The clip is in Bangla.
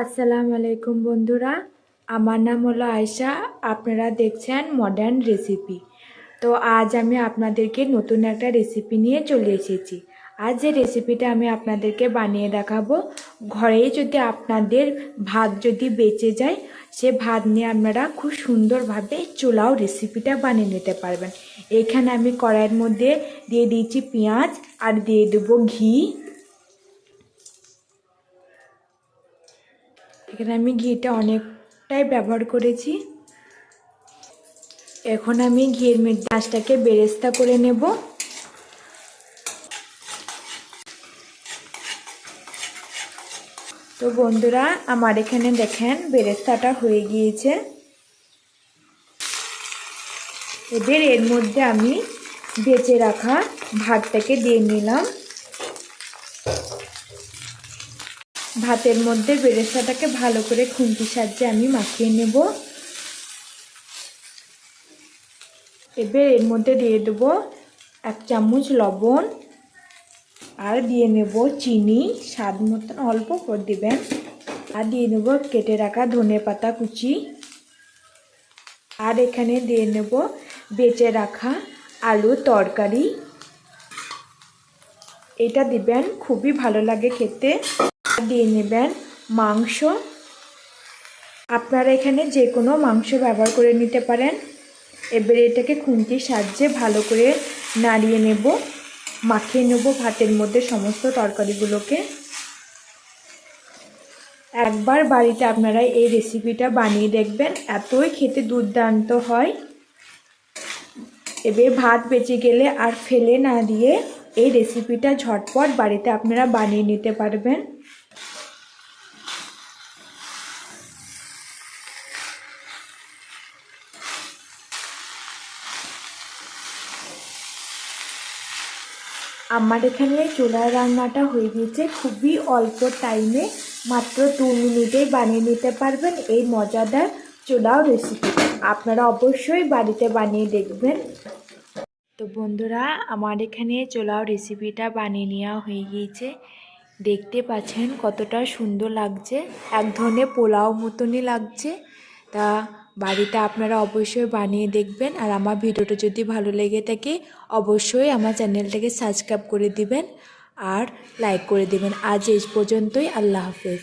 আসসালামু আলাইকুম বন্ধুরা। আমার নাম হলো আয়শা। আপনারা দেখছেন মডার্ন রেসিপি তো আজ আমি আপনাদেরকে নতুন একটা রেসিপি নিয়ে চলে এসেছি। আজ যে রেসিপিটা আমি আপনাদেরকে বানিয়ে দেখাবো, ঘরে যদি আপনাদের ভাত যদি বেঁচে যায়, সে ভাত নিয়ে আপনারা খুব সুন্দরভাবে চুলাও রেসিপিটা বানিয়ে নিতে পারবেন। এখানে আমি কড়াইয়ের মধ্যে দিয়ে দিয়েছি পেঁয়াজ আর দিয়ে দেবো ঘি। এখানে আমি ঘিটা অনেকটাই ব্যবহার করেছি। এখন আমি ঘিয়ের মাছটাকে বেরেস্তা করে নেব। তো বন্ধুরা, আমার এখানে দেখেন বেরেস্তাটা হয়ে গিয়েছে। এদের এর মধ্যে আমি বেঁচে রাখা ভাতটাকে দিয়ে নিলাম। ভাতের মধ্যে বেরেস্তাটাকে ভালো করে খুন্তি সাহায্যে আমি মাখিয়ে নেব। এবার এর মধ্যে দিয়ে দেবো এক চামচ লবণ আর দিয়ে নেব চিনি, স্বাদ মতন অল্প করে দেবেন। আর দিয়ে নেব কেটে রাখা ধনে পাতা কুচি। আর এখানে দিয়ে নেব বেঁচে রাখা আলু তরকারি। এটা দিবেন, খুবই ভালো লাগে খেতে। দিয়ে নেবেন মাংস। আপনারা এখানে যে কোনো মাংস ব্যবহার করে নিতে পারেন। এবারে এটাকে খুন্তির সাহায্যে ভালো করে নাড়িয়ে নেব। মাখিয়ে নেব ভাতের মধ্যে সমস্ত তরকারিগুলোকে। একবার বাড়িতে আপনারা এই রেসিপিটা বানিয়ে দেখবেন, এতই খেতে দুর্দান্ত হয়। এবার ভাত বেঁচে গেলে আর ফেলে না দিয়ে এই রেসিপিটা ঝটপট বাড়িতে আপনারা বানিয়ে নিতে পারবেন। আমার এখানে চুলার রান্নাটা হয়ে গিয়েছে। খুবই অল্প টাইমে মাত্র দু মিনিটেই বানিয়ে নিতে পারবেন এই মজাদার চুলাও রেসিপি আপনারা অবশ্যই বাড়িতে বানিয়ে দেখবেন। তো বন্ধুরা, আমার এখানে চোলাও রেসিপিটা বানিয়ে নেওয়া হয়ে গিয়েছে। দেখতে পাচ্ছেন কতটা সুন্দর লাগছে। এক ধরনের পোলাও মতনই লাগছে। তা বাড়িতে আপনারা অবশ্যই বানিয়ে দেখবেন আর আমার ভিডিওটা যদি ভালো লেগে থাকে, অবশ্যই আমার চ্যানেলটাকে সাবস্ক্রাইব করে দিবেন আর লাইক করে দিবেন। আজ এই পর্যন্তই, আল্লাহ হাফেজ।